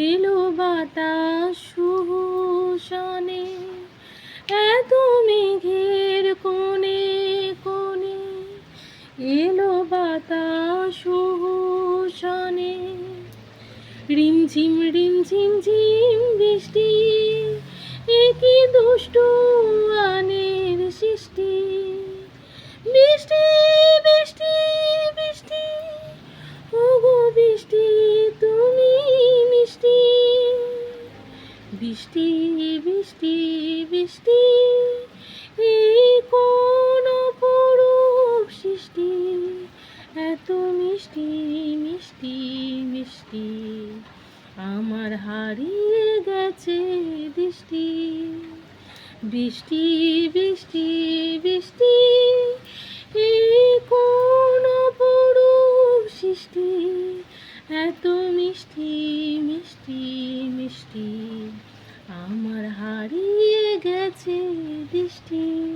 এলো বাতাস শুভূষণে এত মেঘের কোণে কোণে। এলো বাতাস শুভূষণে রিমঝিম রিমঝিম ঝিম বৃষ্টি, একই দুষ্ট আনের সৃষ্টি। বৃষ্টি বৃষ্টি বৃষ্টি, ওগো বৃষ্টি বৃষ্টি বৃষ্টি বৃষ্টি কোন অপরূপ সৃষ্টি? এত মিষ্টি মিষ্টি মিষ্টি, আমার হারিয়ে গেছে দৃষ্টি। বৃষ্টি বৃষ্টি বৃষ্টি কোন অপরূপ সৃষ্টি? এত মিষ্টি মিষ্টি মিষ্টি আমার হারিয়ে গেছে দৃষ্টি।